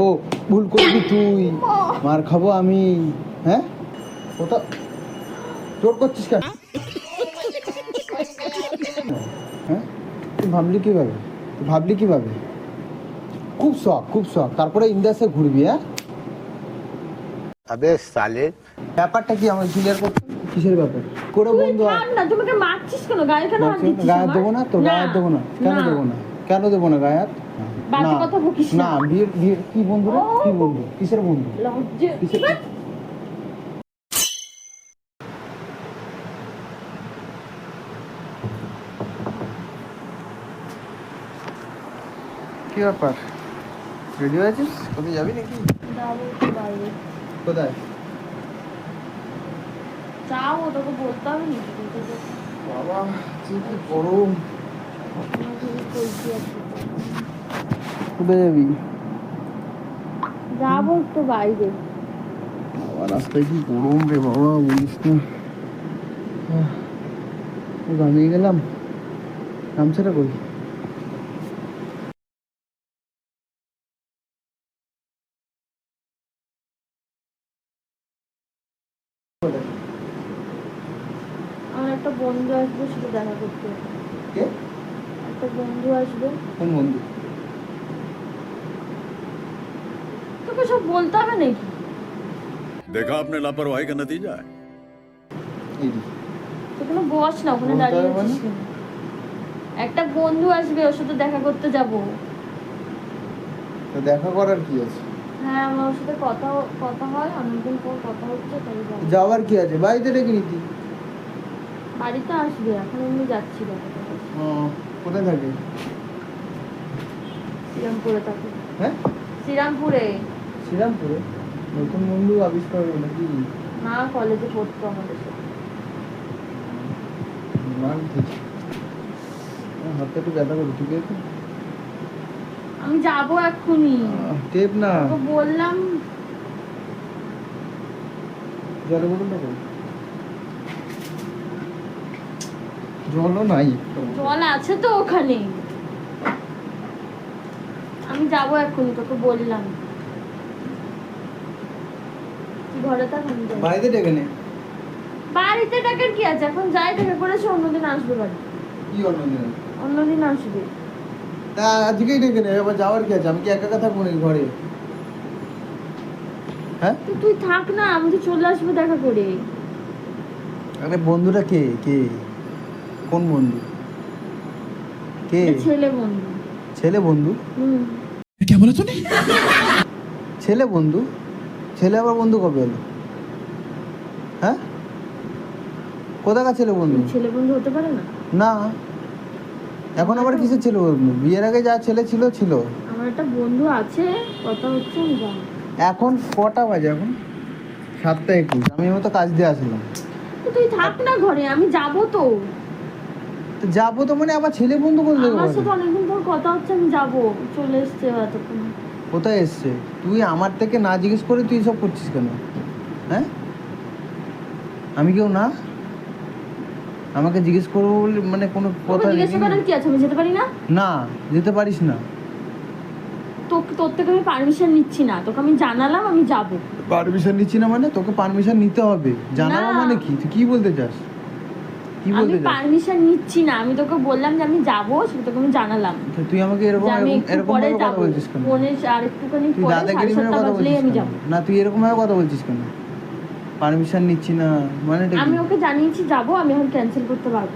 ও ভুল করবি তুই। মার খাব আমি। হ্যাঁ? ওটা চোর করছিস কেন? হ্যাঁ? তুই ভাবলি কীভাবে? তুই ভাবলি কীভাবে? খুব শখ খুব শখ। তারপরে ইন্দাসে ঘুরবি হ্যাঁ? আবে সালে। ব্যাপারটা কি আমার ক্লিয়ার করতে কিসের ব্যাপার? করে বন্ধু না তোমাকে মারছিস কেন? গায়ে কেন হাত দিচ্ছিস গায়ে দেবো না তো? গায়ে দেবো না? কেন দেবো না? কেন দেবো না গায়ে হাত? বাজে না কথা বকিস না। না বিয়ের বিয়ের কি বন্ধু রে? কি বন্ধু? কিসের বন্ধু? লজ্জা। কিসের কি ব্যাপার? রেডি কোথায় যাবি নাকি? যাব একটু বাইরে। কোথায়? যাও তোকে বলতে হবে নাকি? বাবা কি কি গরম? কোথায় যাবি যাব একটু বাইরে। বাবা রাস্তায় কি গরম রে বাবা বলিস না। ঘামিয়ে গেলাম। গামছাটা কই আমার একটা বন্ধু আসবে শুধু দেখা করতে। একটা বন্ধু আসবে। কোন বন্ধু? তোকে সব বলতে হবে নাকি? দেখা আপনি লাপরওয়াহি কা নতিজা এই তোকে বস না ওখানে দাঁড়িয়ে আছিস একটা বন্ধু আসবে ওর সাথে দেখা করতে যাব। তো দেখা করার কি আছে? হ্যাঁ আমার সাথে কথা কথা হয় অনেকদিন পর কথা হচ্ছে তাই যাওয়ার কি আছে? বাড়িতে ডেকে নিতি। বাড়িতে আসবে এখন আমি যাচ্ছি ও। কোথায় থাকে? শ্রীরামপুরে থাকে। হ্যাঁ? শ্রীরামপুরে। শ্রীরামপুরে? নতুন বন্ধু আবিষ্কার হলো নাকি? না কলেজে পড়তো আমাদের সাথে মান ঠিক হাতটা একটু ব্যথা করে ঠিক আছে? আমি যাব এক্ষুনি। টেপ না। বললাম জলে বলুন না জলও নাই। জল আছে তো ওখানে। আমি যাব এক্ষুনি তোকে বললাম। ঘরে বাড়িতে ডেকে নে। বাড়িতে কি আছে? এখন যাই দেখা করেছে অন্যদিন আসবে বাড়ি। কি অন্যদিন? অন্যদিন আসবে। তা আজকেই ডেকে নে যাওয়ার কি আছে? আমি কি একা একা থাকব নাকি ঘরে? হ্যাঁ? তুই থাক না আমি তো চলে আসব দেখা করে। আরে বন্ধুটা কে? কে? কোন বন্ধু? কে? ছেলে বন্ধু। ছেলে বন্ধু? হুম। ছেলে বন্ধু? ছেলে আবার বন্ধু কবে হলো? হ্যাঁ? কোথাকার ছেলে বন্ধু? ছেলে বন্ধু হতে পারে না? না। এখন আবার কিসের ছিল বন্ধু? বিয়ের আগে যা ছেলে ছিল ছিল। আমার একটা বন্ধু আছে কথা হচ্ছে এখন কটা বাজে এখন? সাতটা একুশ। আমি তো কাজ দিয়ে আসলাম। তুই থাক না ঘরে আমি যাব তো। যাব তো মানে আবার ছেলে বন্ধু করতে আমার সাথে অনেকদিন পর কথা হচ্ছে আমি যাব। চলে এসছে এতক্ষণ। কোথায় এসছে? তুই আমার থেকে না জিজ্ঞেস করে তুই সব করছিস কেন? হ্যাঁ? আমি কেউ না? আমাকে জিজ্ঞেস করব বলে মানে কোনো কথা জিজ্ঞাসা করার কি আছে? আমি যেতে পারি না? না যেতে পারিস না। তোকে তোর থেকে আমি পারমিশন নিচ্ছি না। তোকে আমি জানালাম আমি যাব। পারমিশন নিচ্ছি না মানে? তোকে পারমিশন নিতে হবে। জানালাম মানে কি? তুই কি বলতে চাস? আমি পারমিশন নিচ্ছি না। আমি তোকে বললাম যে আমি যাব সেটা তোকে আমি জানালাম। তুই আমাকে এরকম এরকম- পরে কথা বলছিস কেন? ফোনে আর একটুখানি পরে দাদাগিরি মেরে কথা বলছিস আমি? যাব। না তুই এরকম ভাবে কথা বলছিস কেন? পারমিশন নিচ্ছি না। মানে আমি ওকে জানিয়েছি যাব আমি এখন ক্যান্সেল করতে পারব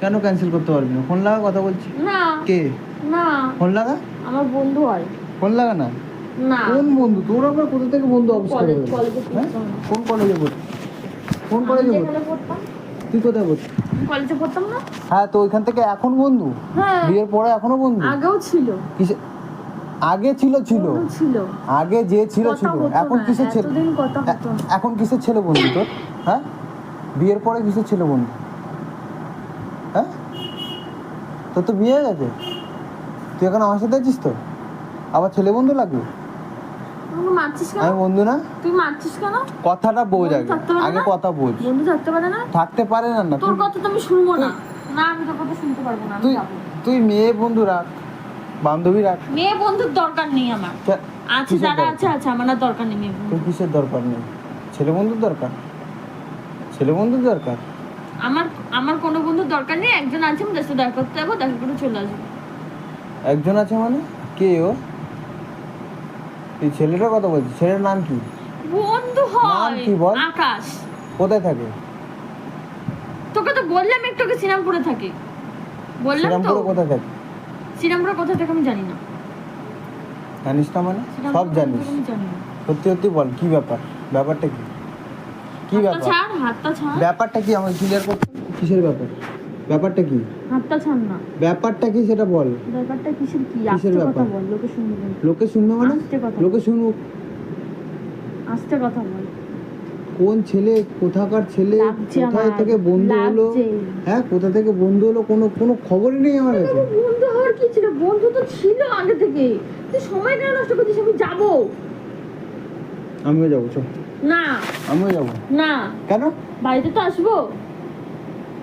কেন ক্যান্সেল করতে পারবি না? ফোন লাগা কথা বলছি? না। কে? না। ফোন লাগা? আমার বন্ধু হয়। ফোন লাগা না? না। কোন বন্ধু? তোর আবার কোথা থেকে বন্ধু কলেজে হ্যাঁ? কোন কলেজে পড়তি কোন কলেজে পড়তি তুই কোথায় আমি কলেজে পড়তাম না? হ্যাঁ তো ওইখান থেকে এখন বন্ধু? হ্যাঁ। বিয়ের পরে এখনও বন্ধু? আগেও ছিল। কিসে? আগে ছিল ছিল। ছিল। আগে যে ছিল ছিল। এখন না, কিসের ছেলে। এখন কিসের ছেলে বন্ধু তোর? হ্যাঁ? বিয়ের পরে কিসের ছেলে বন্ধু? হ্যাঁ? তোর তো বিয়ে হয়ে গেছে। তুই এখন আমার সাথে আছিস তো? আবার ছেলে বন্ধু লাগবে? মারছিস কেন? আমি বন্ধু না। তুই মারছিস কেন? কথাটা বোঝ আগে। আগে কথা বোঝ বন্ধু থাকতে পারে না? থাকতে পারে না না তোর কথা তো আমি শুনব না। না আমি তোর কথা শুনতে পারব না তুই তুই মেয়ে বন্ধু রাখ বান্ধবী রাখ। মেয়ে বন্ধুর দরকার নেই আমার। আছে কিসের যারা দরকার? আছে আছে আমার দরকার নেই মেয়ে বন্ধু। কিসের দরকার নেই? ছেলে বন্ধুর দরকার? ছেলে বন্ধুর দরকার? আমার আমার কোনো বন্ধুর দরকার নেই একজন আছে আমি দেখা করতে যাব দেখা করে চলে আসব। একজন আছে মানে? কে ও? এই ছেলেটার কথা বলছি? ছেলের নাম কি? বন্ধু হয়। কি বল? আকাশ। কোথায় থাকে? তোকে তো বললাম একটু আগে শ্রীরামপুরে থাকে। বললাম তো। শ্রীরামপুরে কোথায় থাকে? শ্রীরামপুরে কোথায় থাকে আমি জানি না। জানিস না মানে? সব জানিস। সত্যি সত্যি বল কি ব্যাপার? ব্যাপারটা কি? কি ব্যাপার? ব্যাপারটা কি আমাকে ক্লিয়ার করতে কিসের ব্যাপার? ব্যাপারটা কি? হাতটা ছাড় না। ব্যাপারটা কি সেটা বল। ব্যাপারটা কিসের কি? কিসের আস্তে কথা ব্যাপার? বল লোকে শুনবে লোকে শুনবে মানে? লোকে শুনুক আস্তে কথা বল। কোন ছেলে কোথাকার ছেলে কোথায় থেকে বন্ধু হলো? হ্যাঁ কোথা থেকে বন্ধু হলো? কোনো কোনো খবরই নেই আমার কাছে। বন্ধু হওয়ার কি ছিল? বন্ধু তো ছিল আগে থেকে। তুই সময় কেন নষ্ট করছিস? আমি যাব। আমিও যাব চল। না। আমিও যাব। না। কেন? বাড়িতে তো আসব।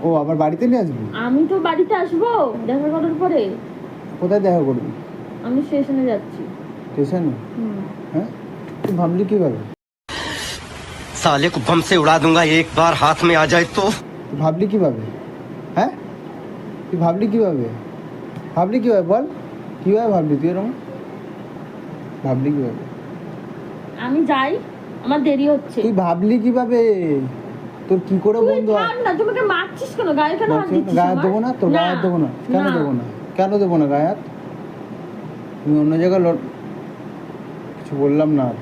ও আবার বাড়িতে নিয়ে আসবি আমি তো বাড়িতে আসবো দেখা করার পরে কোথায় দেখা করবি আমি স্টেশনে যাচ্ছি স্টেশনে হুম। হ্যাঁ তুই ভাবলি কিভাবে साले को बम से उड़ा दूंगा एक बार हाथ में आ जाए तो তুই ভাবলি কিভাবে হ্যাঁ তুই ভাবলি কিভাবে ভাবলি কিভাবে বল কিভাবে ভাবলি তুই এরকম ভাবলি কিভাবে আমি যাই আমার দেরি হচ্ছে তুই ভাবলি কিভাবে তোর কি করে তুই বন্ধু হয় থাম না তুমি আমাকে মারছিস কেন গায়ে কেন হাত বলছি, দিচ্ছিস গায়ে হাত আমার? দেবো না তোর গায়ে হাত দেবো না কেন দেবো না কেন দেবো না গায়ে হাত তুমি অন্য জায়গায় লট কিছু বললাম না আর।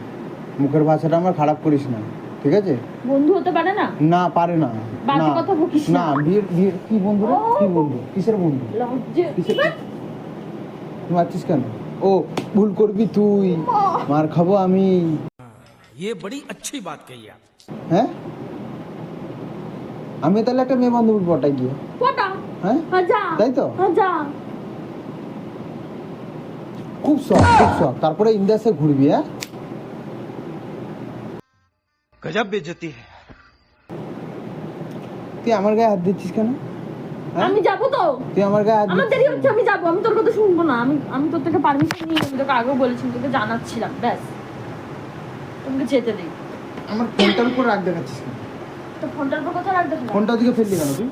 মুখের ভাষাটা আমার খারাপ করিস না ঠিক আছে বন্ধু হতে পারে না না পারে না বাজে না কথা বকিস না। না বিয়ের বিয়ের কি বন্ধু রে ও। কি বন্ধু কিসের বন্ধু লজ্জে কিসের তুই মারছিস কেন ও ভুল করবি তুই মার খাবো আমি ये बड़ी अच्छी बात कही आप হ্যাঁ আমি তাহলে একটা মেয়ে বান্ধবী পটাই গিয়ে। হ্যাঁ? হ্যাঁ, তাই তো? হ্যাঁ, খুব শখ খুব শখ। তারপরে ইন্দাসে ঘুরবি হ্যাঁ? গজব বেজতি তুই আমার গায়ে হাত দিচ্ছিস কেন? আমি যাব তো। তুই আমার গায়ে হাত আমার দেরি হচ্ছে আমি যাব। আমি তোর কথা শুনব না। আমি আমি তোর থেকে পারমিশন নিয়ে আমি তোকে আগেও বলেছি তোকে জানাচ্ছিলাম। ব্যাস। তোমাকে যেতে দেই আমার কোলটার উপর রাগ দেখাচ্ছিস কেন? তো ফোনটার উপর কথা রাখবে ফোনটা দিকে ফেললি কেন তুই?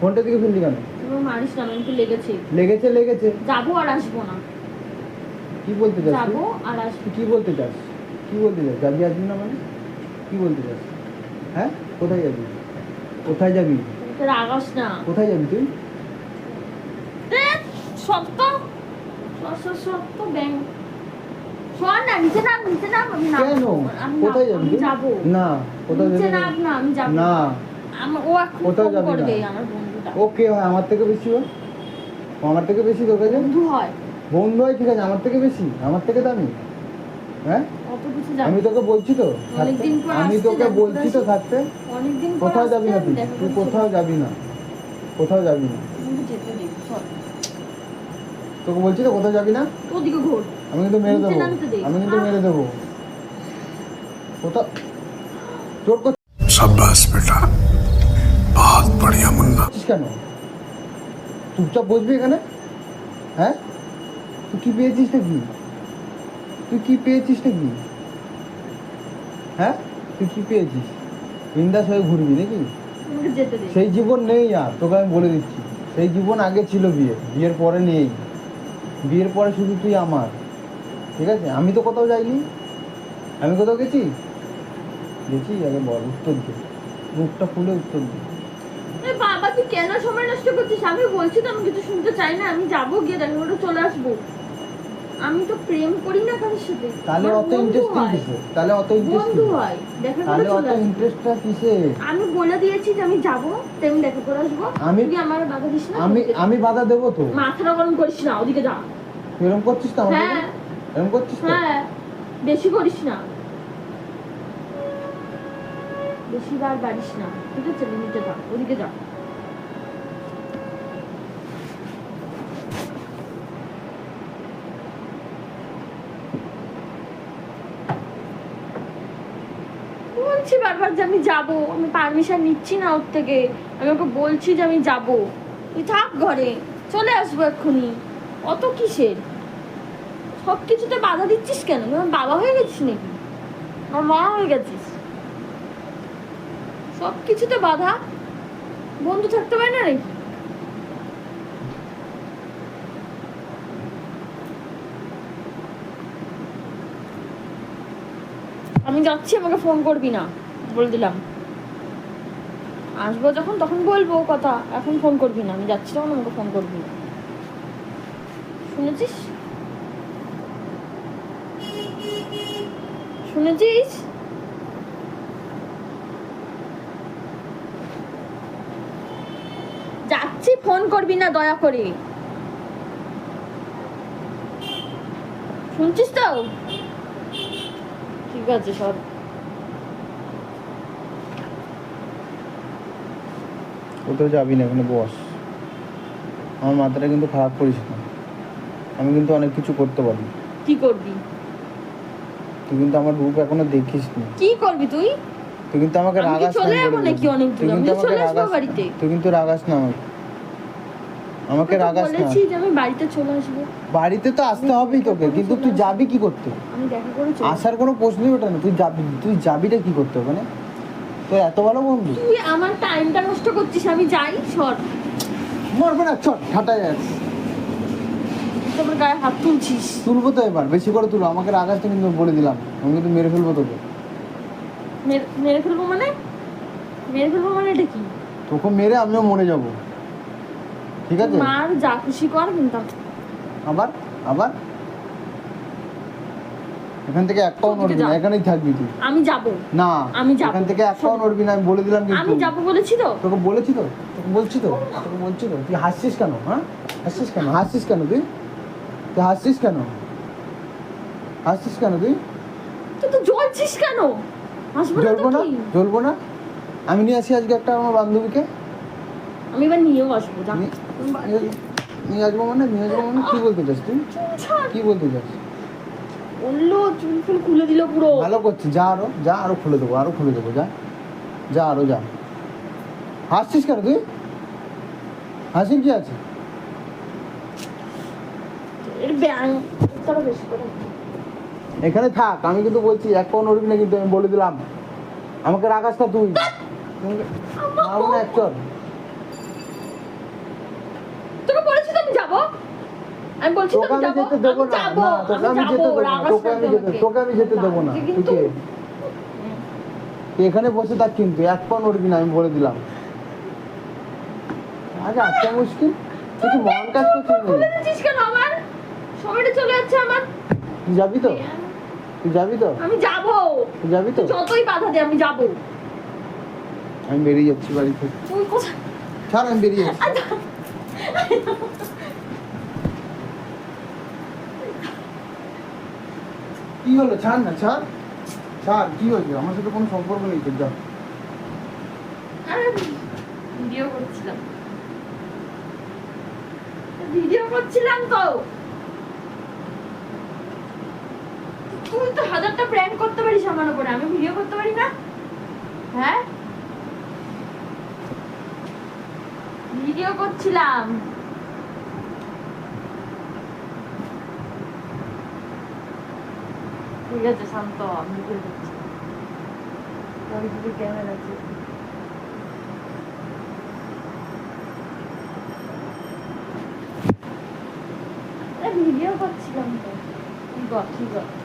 ফোনটা দিকে ফেললি কেন? মারিস না আমি তো লেগেছে। লেগেছে যাব আর আসব না। কি বলতে চাস? যাব আর আসব। কি বলতে চাস? কি বলতে চাস? যাবি আসবি না মানে? কি বলতে চাস? হ্যাঁ? কোথায় যাবি? কোথায় যাবি? রাগাস না। কোথায় যাবি তুই? সত্য সত্য সত্য ব্যাং শোন না নিচে নাম নিচে নাম আমি নাম কেন কোথায় যাবি আমি তুই? না কোথায় নিচে নাম না আমি যাব না আমার ও এখন কোথাও ফোন যাবি না। করবে আমার বন্ধুটা ও কে হয় আমার থেকে বেশি আমার থেকে বেশি তোর কাছে বন্ধু হয় বন্ধু হয় ঠিক আছে আমার থেকে বেশি আমার থেকে দামি হ্যাঁ আমি তোকে বলছি তো আমি তোকে বলছি তো থাকতে কোথাও যাবি না তুই তুই কোথাও যাবি না কোথাও যাবি না আমাকে যেতে দিই চল তোকে বলছি তো কোথাও যাবি না? ওদিকে আমি কিন্তু মেরে দেবো। আমি কিন্তু মেরে দেবো। তুই কি পেয়েছিস কি হ্যাঁ? তুই কি পেয়েছিস? হ্যাঁ? হয়ে ঘুরবি নাকি? সেই জীবন নেই আর তোকে আমি বলে দিচ্ছি। সেই জীবন আগে ছিল বিয়ে। বিয়ের পরে নেই। বিয়ের পরে শুধু তুই আমার। ঠিক আছে? আমি তো কোথাও যাইনি। আমি কোথাও গেছি? গেছি আগে বল, উত্তর দে। মুখটা খুলে উত্তর দে। বাবা, তুই কেন সময় নষ্ট করছিস? আমি বলছি তো, আমি কিছু শুনতে চাই না। আমি যাব গিয়ে দেখা চলে আসব। আমি তো প্রেম করি না কারোর সাথে। তাহলে অত ইন্টারেস্টিং। কিসে তাহলে অত বন্ধু হয়। দেখা তাহলে অত ইন্টারেস্টটা কিসে আমি বলে দিয়েছি যে আমি যাব তেমনি দেখা করে আসব। আমি- তুই আমার বাধা দিস না আমি আমি বাধা দেবো তো। মাথাটা গরম করিস না ওদিকে যা। এরকম করছিস তো হ্যাঁ। এরকম করছিস তো? হ্যাঁ। বেশি করিস না। বেশি বার বাড়িস না। ঠিক আছে লিমিটে যা ওদিকে যা বলছি বারবার যে আমি যাব, আমি পারমিশন নিচ্ছি না ওর থেকে। আমি ওকে বলছি যে আমি যাব। তুই থাক ঘরে, চলে আসব এক্ষুনি। অত কিসের? সব কিছুতে বাধা দিচ্ছিস কেন? বাবা হয়ে গেছিস নাকি? আমার মা হয়ে গেছিস? সব কিছুতে বাধা? বন্ধু থাকতে পারে না নাকি? আমি যাচ্ছি, আমাকে ফোন করবি না। বলে দিলাম। আসব যখন, তখন বলব কথা। এখন ফোন করবি না। আমি যাচ্ছি তখন আমাকে ফোন করবি শুনেছিস? শুনেছিস? যাচ্ছি ফোন করবি না, দয়া করে। শুনছিস তো? ঠিক আছে, সব। কোথাও যাবি না এখানে বস। আমার মাথাটা কিন্তু খারাপ করিস না। আমি কিন্তু অনেক কিছু করতে পারি। কি করবি? তুই কিন্তু আমার রূপ এখনও দেখিস নি। কি করবি তুই? তুই কিন্তু আমাকে আমি রাগাস না চলে যাব নাকি অনেক দূর? আমি চলে আসব বাড়িতে। তুই কিন্তু রাগাস না আমাকে। আমাকে রাগাস না। বলেছি যে আমি বাড়িতে চলে আসব। বাড়িতে তো আসতে হবেই তোকে কিন্তু তুই যাবি কি করতে? আমি দেখা করে আসার কোনো প্রশ্নই ওঠে না। তুই যাবি তুই যাবিটা কি করতে ওখানে? তোর এত ভালো বন্ধু। তুই আমার টাইমটা নষ্ট করছিস আমি যাই সর। মরবে না চট ঠাটাই আছে তুই আমার গায়ে হাত তুলছিস। তুলবো তো এবার বেশি করে তুলো আমাকে রাগাসটা কিন্তু বলে দিলাম। আমি কিন্তু মেরে ফেলব তোকে। মেরে- মেরে ফেলব মানে? মেরে ফেলব মানে এটা কি? তোকে মেরে আমিও মরে যাব। ঠিক আছে? মার যা খুশি কর কিন্তু। আবার? আবার? এখান থেকে এক পাও নড়বি না এখানেই থাকবি তুই। আমি যাব। না আমি যাব। এখান থেকে এক পাও নড়বি না আমি বলে দিলাম কিন্তু। আমি যাব বলেছি তো। তোকে বলেছি তো তোকে বলছি তো তোকে বলছি তো। তুই হাসছিস কেন হ্যাঁ? হাসছিস কেন? হাসছিস কেন তুই? তুই হাসছিস কেন? হাসছিস কেন তুই? তুই তো জ্বলছিস কেন? জ্বলবো না? জ্বলবো না? আমি নিয়ে আসি আজকে একটা আমার বান্ধবীকে। আমি এবার নিয়েও আসব নিয়ে- আসব মানে নিয়ে আসব মানে কি বলতে চাস তুই? কি বলতে চাস? বলল চুল ফুল খুলে দিল পুরো। ভালো করছিস যা আরও যা আরও খুলে দেবো আরও খুলে দেবো যা। যা আরও যা। হাসছিস কেন তুই? হাসির কি আছে? এখানে থাক আমি কিন্তু বলছি এক পাও নড়বি না কিন্তু আমি বলে দিলাম। আমাকে রাখাস না তুই। এক চর তোকে বলেছি তো আমি যাব আমি বলছি তোকে আমি আমি যেতে দেবো না। যাব না তোকে আমি যেতে দেবো না। রাগাস তোকে আমি যেতে তোকে? আমি যেতে দেবো না। আজকে তুই কিন্তু কে? তুই এখানে বসে থাক কিন্তু এক পা নড়বি না আমি বলে দিলাম। আগে আজকে মুশকিল। তুই কি কাজ করছিস নাকি? খুলে দিচ্ছিস কেন আমার? সময়টা চলে যাচ্ছে আমার। যাবি তো? তুই যাবি তো? আমি যাব। যাবি তো? যতই বাধা দে আমি যাব। আমি বেরিয়ে যাচ্ছি বাড়ি থেকে। তুই কোথায়? ছাড় আমি বেরিয়ে যাচ্ছি। কি হলো? ছাড় না, ছাড়। ছাড়, কি হয়েছে? আমার সাথে কোনো সম্পর্ক নেই, তোর যা। ভিডিও করছিলাম। তো। তুই তো হাজারটা প্র্যাঙ্ক করতে পারিস আমার উপরে। আমি ভিডিও করতে পারি না? হ্যাঁ? ভিডিও করছিলাম। ঠিক আছে শান্ত হ, আমি ভিডিও করছি আমি যদি ক্যামেরা আছে আরে ভিডিও করছিলাম তো ঠিক আছে ঠিক আছে